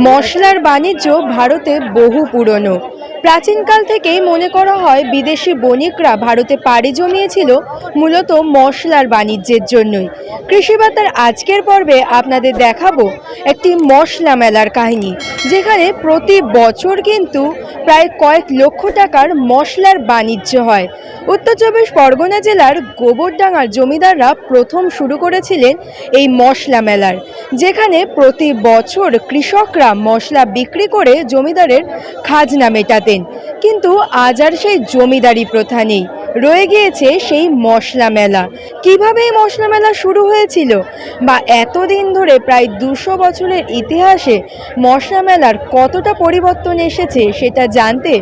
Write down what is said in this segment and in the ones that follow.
মশলার বাণিজ্য ভারতে বহু পুরনো। প্রাচীনকাল থেকেই মনে করা হয় বিদেশি বণিকরা ভারতে পাড়ি জমিয়েছিল মূলত মশলার বাণিজ্যের জন্যই। কৃষিবার্তার আজকের পর্বে আপনাদের দেখাবো একটি মশলা মেলার কাহিনী, যেখানে প্রতি বছর কিন্তু প্রায় কয়েক লক্ষ টাকার মশলার বাণিজ্য হয়। উত্তর চব্বিশ পরগনা জেলার গোবরডাঙ্গার জমিদাররা প্রথম শুরু করেছিলেন এই মশলা মেলার, যেখানে প্রতি বছর কৃষকরা মশলা বিক্রি করে জমিদারের খাজনা মেটাতেন কিন্তু আজ আর সেই জমিদারি প্রথা নেই। রয়ে গিয়েছে সেই মশলা মেলা। কীভাবে এই মশলা মেলা শুরু হয়েছিল? বা এতদিন ধরে প্রায় দুশো বছরের ইতিহাসে মশলা মেলার কতটা পরিবর্তন এসেছে সেটা জানতে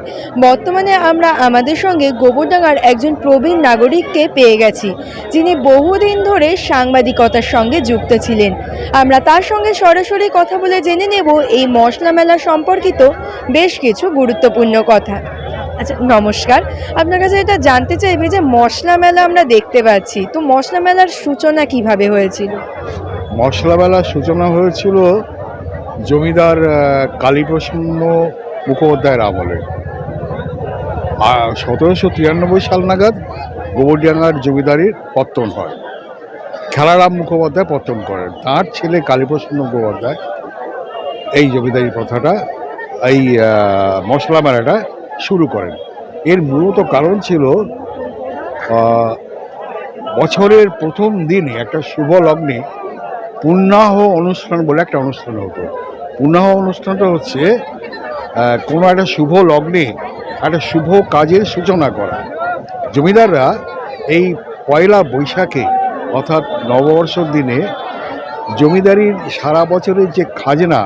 বর্তমানে আমরা আমাদের সঙ্গে গোবরডাঙ্গার একজন প্রবীণ নাগরিককে পেয়ে গেছি, যিনি বহুদিন ধরে সাংবাদিকতার সঙ্গে যুক্ত ছিলেন। আমরা তার সঙ্গে সরাসরি কথা বলে জেনে নেব এই মশলা মেলা সম্পর্কিত বেশ কিছু গুরুত্বপূর্ণ কথা। আচ্ছা নমস্কার। আপনার কাছে এটা জানতে চাইবে যে মশলা মেলা আমরা দেখতে পাচ্ছি, তো মশলা মেলার সূচনা কীভাবে হয়েছিল? মশলা মেলার সূচনা হয়েছিল জমিদার কালীপ্রসন্ন মুখোপাধ্যায়ের আমলে। সতেরোশো তিরানব্বই সাল নাগাদ গোবরডাঙ্গার জমিদারির পত্তন হয়। খেলারাম মুখোপাধ্যায় পত্তন করেন। তার ছেলে কালীপ্রসন্ন মুখোপাধ্যায় এই জমিদারি প্রথাটা এই মশলা মেলাটা শুরু করেন। এর মূলত কারণ ছিল বছরের প্রথম দিনে একটা শুভ লগ্নে পূর্ণাহ অনুষ্ঠান বলে একটা অনুষ্ঠান হতো। পূর্ণাহ অনুষ্ঠানটা হচ্ছে কোনো একটা শুভ লগ্নে একটা শুভ কাজের সূচনা করা। জমিদাররা এই পয়লা বৈশাখে, অর্থাৎ নববর্ষর দিনে জমিদারির সারা বছরের যে খাজনা,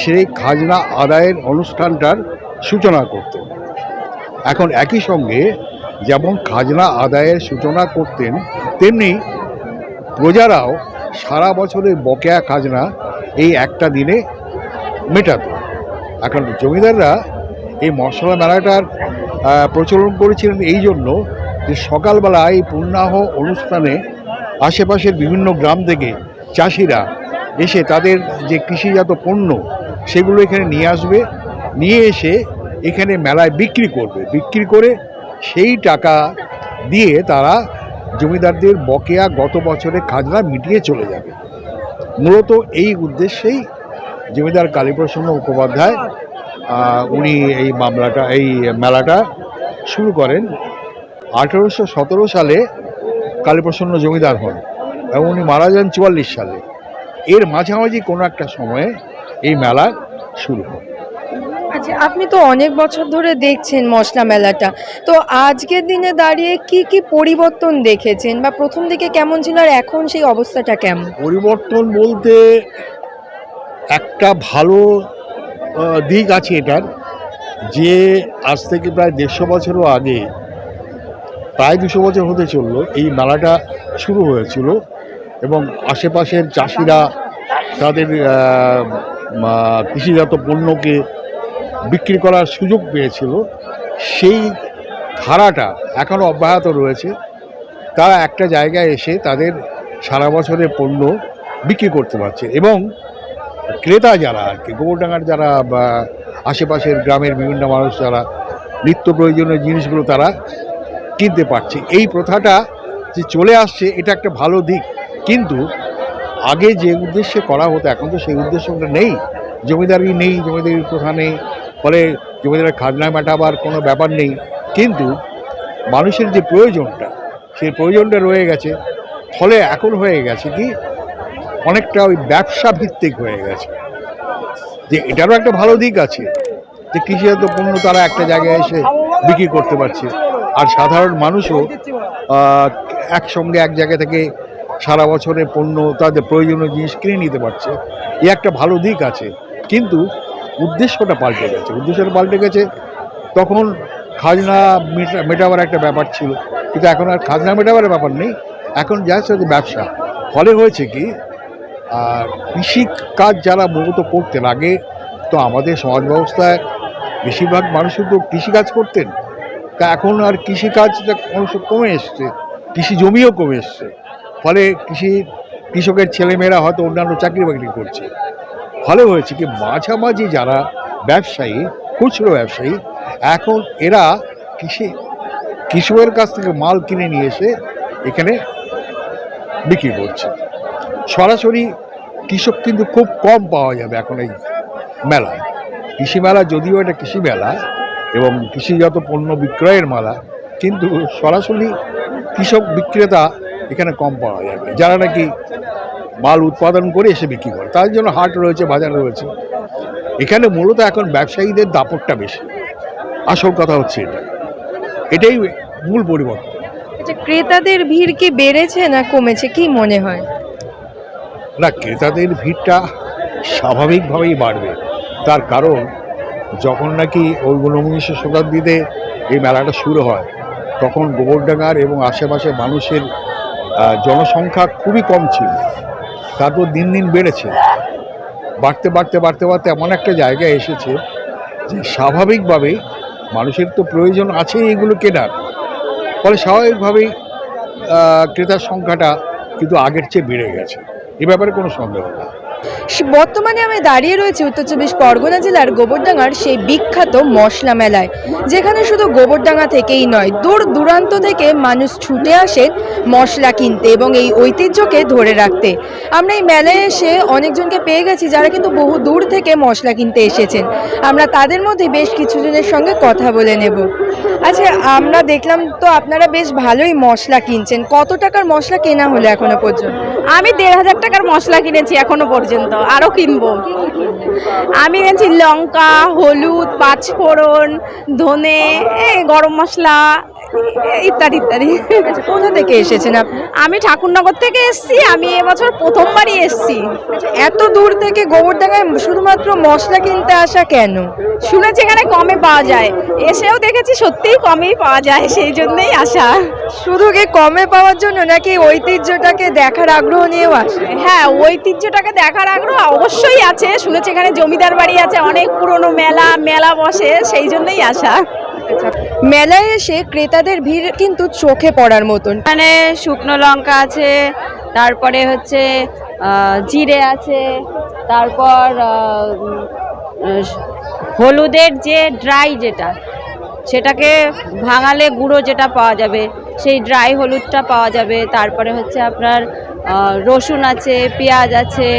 সেই খাজনা আদায়ের অনুষ্ঠানটার সূচনা করত এখন একই সঙ্গে যেমন খাজনা আদায়ের সূচনা করতেন, তেমনি প্রজারাও সারা বছরের বকেয়া খাজনা এই একটা দিনে মেটাত। এখন জমিদাররা এই মশলা মেলাটার প্রচলন করেছিলেন এই জন্য যে সকালবেলা এই পূর্ণাহ অনুষ্ঠানে আশেপাশের বিভিন্ন গ্রাম থেকে চাষিরা এসে তাদের যে কৃষিজাত পণ্য সেগুলো এখানে নিয়ে আসবে। নিয়ে এসে এখানে মেলায় বিক্রি করবে। বিক্রি করে সেই টাকা দিয়ে তারা জমিদারদের বকেয়া গত বছরের খাজনা মিটিয়ে চলে যাবে। মূলত এই উদ্দেশ্যেই জমিদার কালীপ্রসন্ন মুখোপাধ্যায় উনি এই মামলাটা, এই মেলাটা শুরু করেন। আঠেরোশো সতেরো সালে কালীপ্রসন্ন জমিদার হন এবং উনি মারা যান চুয়াল্লিশ সালে। এর মাঝামাঝি কোনো একটা সময়ে এই মেলা শুরু হয়। আচ্ছা আপনি তো অনেক বছর ধরে দেখছেন মশলা মেলাটা। তো আজকের দিনে দাঁড়িয়ে কি কি পরিবর্তন দেখেছেন? বা প্রথম দিকে কেমন ছিল আর এখন সেই অবস্থাটা কেমন? পরিবর্তন বলতে একটা ভালো দিক আছে এটার, যে আজ থেকে প্রায় দেড়শো বছরও আগে, প্রায় দুশো বছর হতে চলল এই মেলাটা শুরু হয়েছিল এবং আশেপাশের চাষিরা তাদের কৃষিজাত পণ্যকে বিক্রি করার সুযোগ পেয়েছিল। সেই ধারাটা এখনও অব্যাহত রয়েছে। তারা একটা জায়গায় এসে তাদের সারা বছরের পণ্য বিক্রি করতে পারছে এবং ক্রেতা যারা আর কি, গোবরডাঙ্গার যারা বা আশেপাশের গ্রামের বিভিন্ন মানুষ যারা নিত্য প্রয়োজনীয় জিনিসগুলো তারা কিনতে পারছে। এই প্রথাটা যে চলে আসছে, এটা একটা ভালো দিক। কিন্তু আগে যে উদ্দেশ্যে করা হতো, এখন তো সেই উদ্দেশ্যটা নেই। জমিদারি নেই, জমিদারির প্রথা নেই। ফলে জমিদারের খাজনা মেটাবার কোনো ব্যাপার নেই। কিন্তু মানুষের যে প্রয়োজনটা সেই প্রয়োজনটা রয়ে গেছে। ফলে এখন হয়ে গেছে কি, অনেকটা ওই ব্যবসা ভিত্তিক হয়ে গেছে। যে এটারও একটা ভালো দিক আছে যে কৃষিজাত পণ্য তারা একটা জায়গায় এসে বিক্রি করতে পারছে। আর সাধারণ মানুষও একসঙ্গে এক জায়গা থেকে সারা বছরের পণ্য, তাদের প্রয়োজনীয় জিনিস কিনে নিতে পারছে। এ একটা ভালো দিক আছে। কিন্তু উদ্দেশ্যটা পাল্টে গেছে। উদ্দেশ্যটা পাল্টে গেছে, তখন খাজনা মেটা- মেটাবার একটা ব্যাপার ছিল। কিন্তু এখন আর খাজনা মেটাবার ব্যাপার নেই। এখন যা হচ্ছে ব্যবসা। ফলে হয়েছে কি, আর কৃষি কাজ যারা মূলত করতেন আগে তো আমাদের সমাজ ব্যবস্থায় বেশিরভাগ মানুষই তো কৃষিকাজ করতেন। তা এখন আর কৃষিকাজটা মানুষ কমে এসছে। কৃষি জমিও কমে এসছে। ফলে কৃষি কৃষকের ছেলেমেয়েরা হয়তো অন্যান্য চাকরি বাকরি করছে। ফলে হয়েছে কি মাঝামাঝি যারা ব্যবসায়ী, খুচরো ব্যবসায়ী, এখন এরা কৃষি, কৃষকের কাছ থেকে মাল কিনে নিয়ে এসে এখানে বিক্রি করছে। সরাসরি কৃষক কিন্তু খুব কম পাওয়া যাবে এখন এই মেলায়। কৃষি মেলা যদিও এটা কৃষি মেলা এবং কৃষিজাত পণ্য বিক্রয়ের মেলা, কিন্তু সরাসরি কৃষক বিক্রেতা এখানে কম পাওয়া যাবে। যারা নাকি মাল উৎপাদন করে এসে বিক্রি করে। তার জন্য হাট রয়েছে বাজার রয়েছে। এখানে মূলত এখন ব্যবসায়ীদের দাপটটা বেশি। আসল কথা হচ্ছে এটা। এটাই মূল পরিবর্তন। আচ্ছা ক্রেতাদের ভিড় কি বেড়েছে না কমেছে? কি মনে হয়? না ক্রেতাদের ভিড়টা স্বাভাবিকভাবেই বাড়বে। তার কারণ যখন নাকি ওই ঊনবিংশ শতাব্দীতে এই মেলাটা শুরু হয় তখন গোবরডাঙ্গার এবং আশেপাশে মানুষের জনসংখ্যা খুবই কম ছিল। তারপর দিন দিন বেড়েছে। বাড়তে বাড়তে বাড়তে বাড়তে এমন একটা জায়গায় এসেছে যে স্বাভাবিকভাবেই মানুষের তো প্রয়োজন আছে এগুলো কেনার। ফলে স্বাভাবিকভাবেই ক্রেতার সংখ্যাটা কিন্তু আগের চেয়ে বেড়ে গেছে। এ ব্যাপারে কোনো সন্দেহ নেই। বর্তমানে আমি দাঁড়িয়ে রয়েছি উত্তর চব্বিশ পরগনা জেলার গোবরডাঙ্গার সেই বিখ্যাত মশলা মেলায়, যেখানে শুধু গোবরডাঙ্গা থেকেই নয়, দূর দূরান্ত থেকে মানুষ ছুটে আসেন মশলা কিনতে এবং এই ঐতিহ্যকে ধরে রাখতে। আমরা এই মেলায় এসে অনেকজনকে পেয়ে গেছি যারা কিন্তু বহু দূর থেকে মশলা কিনতে এসেছেন। আমরা তাদের মধ্যে বেশ কিছু জনের সঙ্গে কথা বলে নেব। আচ্ছা আমরা দেখলাম তো আপনারা বেশ ভালোই মশলা কিনছেন। কত টাকার মশলা কেনা হলো এখনও পর্যন্ত? আমি দেড় হাজার টাকার মশলা কিনেছি এখনও পর্যন্ত। আরও কিনবো। আমি গেছি লঙ্কা হলুদ পাঁচফোড়ন ধনে গরম মশলা ইত্যাদি ইত্যাদি। আচ্ছা কোথা থেকে এসেছেন আপনি? আমি ঠাকুরনগর থেকে এসেছি আমি এবছর প্রথমবারই এসেছি। এত দূর থেকে গোবরডাঙ্গায় শুধুমাত্র মশলা কিনতে আসা কেন? শুনেছি এখানে কমে পাওয়া যায়। এসেও দেখেছি সত্যিই কমেই পাওয়া যায় সেই জন্যই আসা। শুধু কি কমে পাওয়ার জন্য নাকি ঐতিহ্যটাকে দেখার আগ্রহ নিয়েও আসে? হ্যাঁ ঐতিহ্যটাকে দেখার আগ্রহ অবশ্যই আছে। শুনেছি এখানে জমিদার বাড়ি আছে অনেক পুরনো মেলা মেলা বসে সেই জন্যই আসা। মেলায় এসে ক্রেতাদের ভিড় কিন্তু চোখে পড়ার মতন। মানে শুকনো লঙ্কা আছে, তারপরে হচ্ছে জিরে আছে, তারপর হলুদের যে ড্রাই যেটা, সেটাকে ভাঙালে গুঁড়ো যেটা পাওয়া যাবে, সেই ড্রাই হলুদটা পাওয়া যাবে, তারপরে হচ্ছে আপনার রসুন আছে, পেঁয়াজ আছে,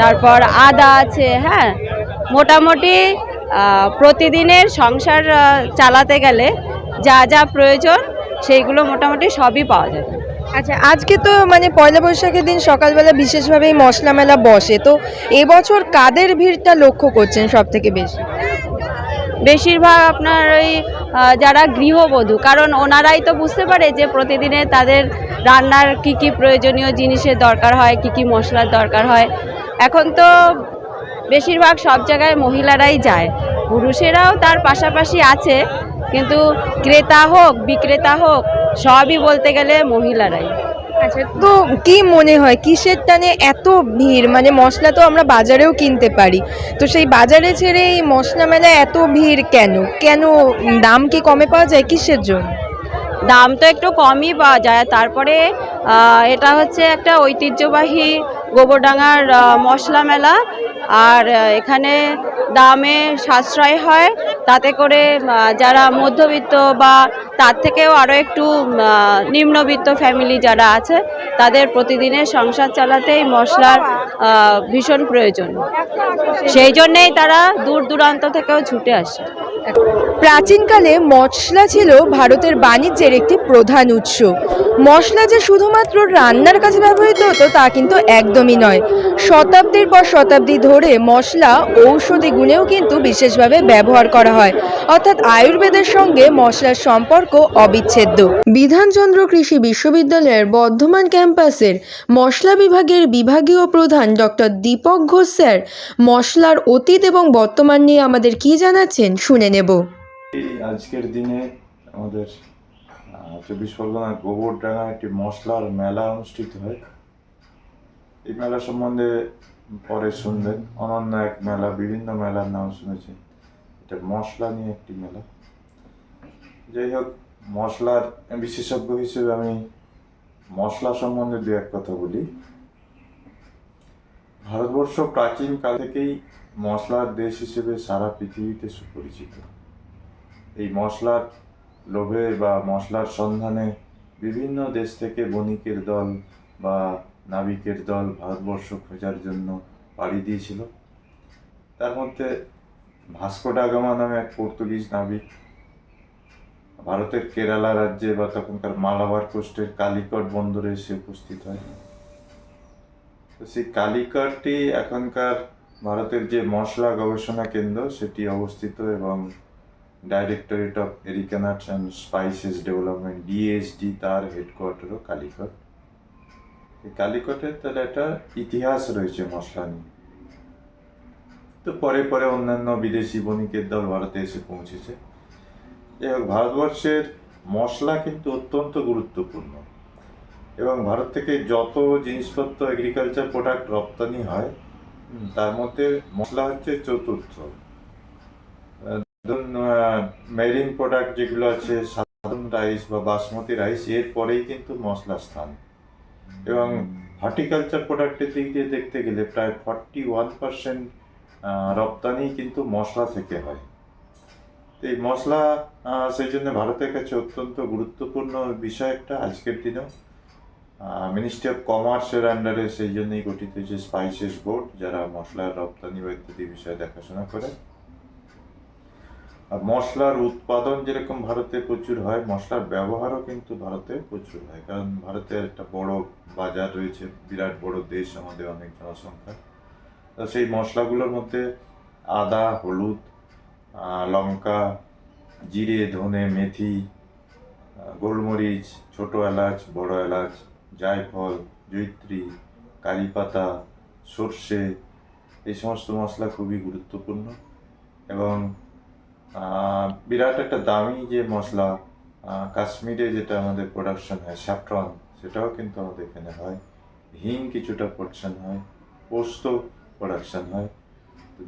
তারপর আদা আছে হ্যাঁ মোটামুটি প্রতিদিনের সংসার চালাতে গেলে যা যা প্রয়োজন সেইগুলো মোটামুটি সবই পাওয়া যাবে আচ্ছা আজকে তো মানে পয়লা বৈশাখের দিন সকালবেলা বিশেষভাবে এই মশলা মেলা বসে। তো এবছর কাদের ভিড়টা লক্ষ্য করছেন সব থেকে বেশি? বেশিরভাগ আপনার ওই যারা গৃহবধূ কারণ ওনারাই তো বুঝতে পারে যে প্রতিদিনে তাদের রান্নার কি কি প্রয়োজনীয় জিনিসের দরকার হয় কি কি মশলার দরকার হয়। এখন তো বেশিরভাগ সব জায়গায় মহিলারাই যায়। পুরুষেরাও তার পাশাপাশি আছে কিন্তু ক্রেতা হোক বিক্রেতা হোক সবই বলতে গেলে মহিলারাই। আচ্ছা তো কি মনে হয় কিসের টানে এত ভিড়? মানে মশলা তো আমরা বাজারেও কিনতে পারি। তো সেই বাজারে ছেড়ে এই মশলা মেলায় এত ভিড় কেন? কেন দাম কি কমে পাওয়া যায় কিসের জন্য? দাম তো একটু কমই পাওয়া যায়। তারপরে এটা হচ্ছে একটা ঐতিহ্যবাহী গোবরডাঙ্গার মশলা মেলা। আর এখানে দামে সাশ্রয় হয়, তাতে করে যারা মধ্যবিত্ত বা তার থেকেও আরও একটু নিম্নবিত্ত ফ্যামিলি যারা আছে, তাদের প্রতিদিনের সংসার চালাতে এই মশলার ভীষণ প্রয়োজন। সেই জন্যেই তারা দূর দূরান্ত থেকেও ছুটে আসে। প্রাচীনকালে মশলা ছিল ভারতের বাণিজ্যের একটি প্রধান উৎস। মশলা যে শুধুমাত্র রান্নার কাজে ব্যবহৃত হতো, তা কিন্তু একদমই নয়। শতাব্দীর পর শতাব্দী ধরে মশলা ঔষধি গুণেও কিন্তু বিশেষভাবে ব্যবহার করা হয়। অর্থাৎ আয়ুর্বেদের সঙ্গে মশলার সম্পর্ক অবিচ্ছেদ্য। বিধানচন্দ্র কৃষি বিশ্ববিদ্যালয়ের বর্ধমান ক্যাম্পাসের মশলা বিভাগের বিভাগীয় প্রধান ডক্টর দীপক ঘোষ স্যার মশলার অতীত এবং বর্তমান নিয়ে আমাদের কি জানাচ্ছেন শুনে নেব। আজকের দিনে আমাদের চব্বিশ পরগনা গোবরডাঙ্গা একটি মশলার মেলা অনুষ্ঠিত হয়। এই মেলা সম্বন্ধে পরে শুনবেন। অনন্য এক মেলা, বিভিন্ন মেলার নাম শুনেছেন। এটা মশলা নিয়ে একটি মেলা। যাই হোক, মশলার বিশেষজ্ঞ হিসেবে আমি মশলা সম্বন্ধে দু এক কথা বলি। ভারতবর্ষ প্রাচীন কাল থেকেই মশলার দেশ হিসেবে সারা পৃথিবীতে সুপরিচিত। এই মশলার লোভে বা মশলার সন্ধানে বিভিন্ন দেশ থেকে বণিকের দল বা নাবিকের দল ভারতবর্ষ খোঁজার জন্য পাড়ি দিয়েছিল। তার মধ্যে ভাস্কো ডাগামা নামে এক পর্তুগিজ নাবিক ভারতের কেরালা রাজ্যে বা তখনকার মালাবার কোস্টের কালিকট বন্দরে এসে উপস্থিত হয়। তো সেই কালিকটটি এখনকার ভারতের যে মশলা গবেষণা কেন্দ্র, সেটি অবস্থিত এবং directorate of arecanuts and spices development DSD তার হেডকোয়ার্টারও কালিকট। কালিকটের তাহলে একটা ইতিহাস রয়েছে মশলা নিয়ে তো পরে পরে অন্যান্য বিদেশি বণিকের দল ভারতে এসে পৌঁছেছে। যাই হোক, ভারতবর্ষের মশলা কিন্তু অত্যন্ত গুরুত্বপূর্ণ। এবং ভারত থেকে যত জিনিসপত্র এগ্রিকালচার প্রোডাক্ট রপ্তানি হয় তার মধ্যে মশলা হচ্ছে চতুর্থ। ধরুন মেরিন প্রোডাক্ট যেগুলো আছে, সাধারণ রাইস বা বাসমতি রাইস এর পরেই কিন্তু মশলা স্থান। এবং হর্টিকালচার প্রোডাক্টের দিক দিয়ে দেখতে গেলে প্রায় ফর্টি ওয়ান পার্সেন্ট রপ্তানি কিন্তু মশলা থেকে হয়। এই মশলা সেই জন্য ভারতের কাছে অত্যন্ত গুরুত্বপূর্ণ বিষয় একটা আজকের দিনেও। মিনিস্ট্রি অফ কমার্সের আন্ডারে সেই জন্যই গঠিত হয়েছে স্পাইসেস বোর্ড যারা মশলার রপ্তানি বা ইত্যাদি বিষয়ে দেখাশোনা করে আর মশলার উৎপাদন যেরকম ভারতে প্রচুর হয়, মশলার ব্যবহারও কিন্তু ভারতে প্রচুর হয়। কারণ ভারতের একটা বড় বাজার রয়েছে, বিরাট বড় দেশ আমাদের অনেক জনসংখ্যা তো সেই মশলাগুলোর মধ্যে আদা, হলুদ লঙ্কা, জিরে, ধনে, মেথি গোলমরিচ, ছোট এলাচ, বড় এলাচ, জায়ফল জৈত্রী কারিপাতা সর্ষে, এই সমস্ত মশলা খুবই গুরুত্বপূর্ণ। এবং বিরাট একটা দামি যে মশলা কাশ্মীরে যেটা আমাদের প্রোডাকশন হয় স্যাফ্রন সেটাও কিন্তু আমাদের এখানে হয়। হিং কিছুটা প্রোডাকশন হয়, পোস্ত প্রোডাকশন হয়।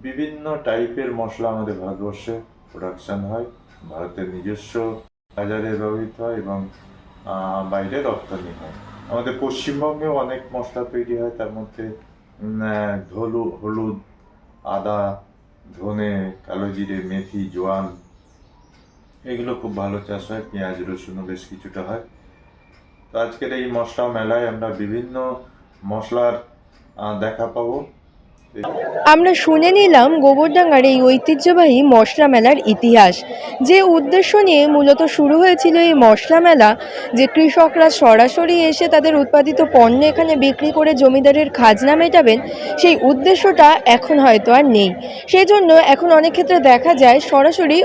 বিভিন্ন টাইপের মশলা আমাদের ভারতবর্ষে প্রোডাকশন হয়। ভারতের নিজস্ব বাজারে ব্যবহৃত হয় এবং বাইরে রপ্তানি হয়। আমাদের পশ্চিমবঙ্গেও অনেক মশলা তৈরি হয়, তার মধ্যে ধলু, হলুদ, আদা, ধনে, কালো জিরে, মেথি, জোয়ান এগুলো খুব ভালো চাষ হয়, পেঁয়াজ, রসুনও বেশ কিছুটা হয়। তো আজকের এই মশলা মেলায় আমরা বিভিন্ন মশলার দেখা পাবো। আমরা শুনে নিলাম গোবরডাঙ্গার এই ঐতিহ্যবাহী মশলা মেলার ইতিহাস, যে উদ্দেশ্য নিয়ে মূলত শুরু হয়েছিল এই মশলা মেলা, যে কৃষকরা সরাসরি এসে তাদের উৎপাদিত পণ্য এখানে বিক্রি করে জমিদারের খাজনা মেটাবেন, সেই উদ্দেশ্যটা এখন হয়তো আর নেই। সেই জন্য এখন অনেক ক্ষেত্রে দেখা যায় সরাসরি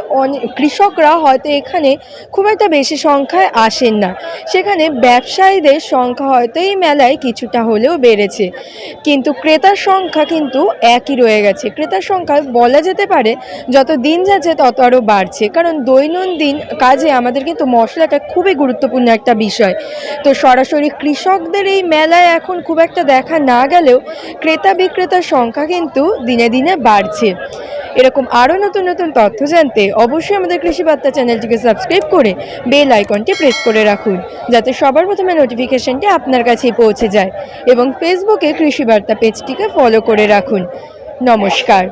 কৃষকরা হয়তো এখানে খুব একটা বেশি সংখ্যায় আসেন না। সেখানে ব্যবসায়ীদের সংখ্যা হয়তো এই মেলায় কিছুটা হলেও বেড়েছে। কিন্তু ক্রেতার সংখ্যা কিন্তু একই রয়ে গেছে। ক্রেতার সংখ্যা বলা যেতে পারে, যত দিন যাচ্ছে তত আরও বাড়ছে। কারণ দৈনন্দিন কাজে আমাদের কিন্তু মশলাটা খুবই গুরুত্বপূর্ণ একটা বিষয়। তো সরাসরি কৃষকদের এই মেলায় এখন খুব একটা দেখা না গেলেও ক্রেতা বিক্রেতার সংখ্যা কিন্তু দিনে দিনে বাড়ছে। এরকম আরও নতুন নতুন তথ্য জানতে অবশ্যই আমাদের কৃষি বার্তা চ্যানেলটিকে সাবস্ক্রাইব করে বেল আইকনটি প্রেস করে রাখুন, যাতে সবার প্রথমে নোটিফিকেশনটি আপনার কাছেই পৌঁছে যায়। এবং ফেসবুকে কৃষি বার্তা পেজটিকে ফলো করে রাখুন। নমস্কার।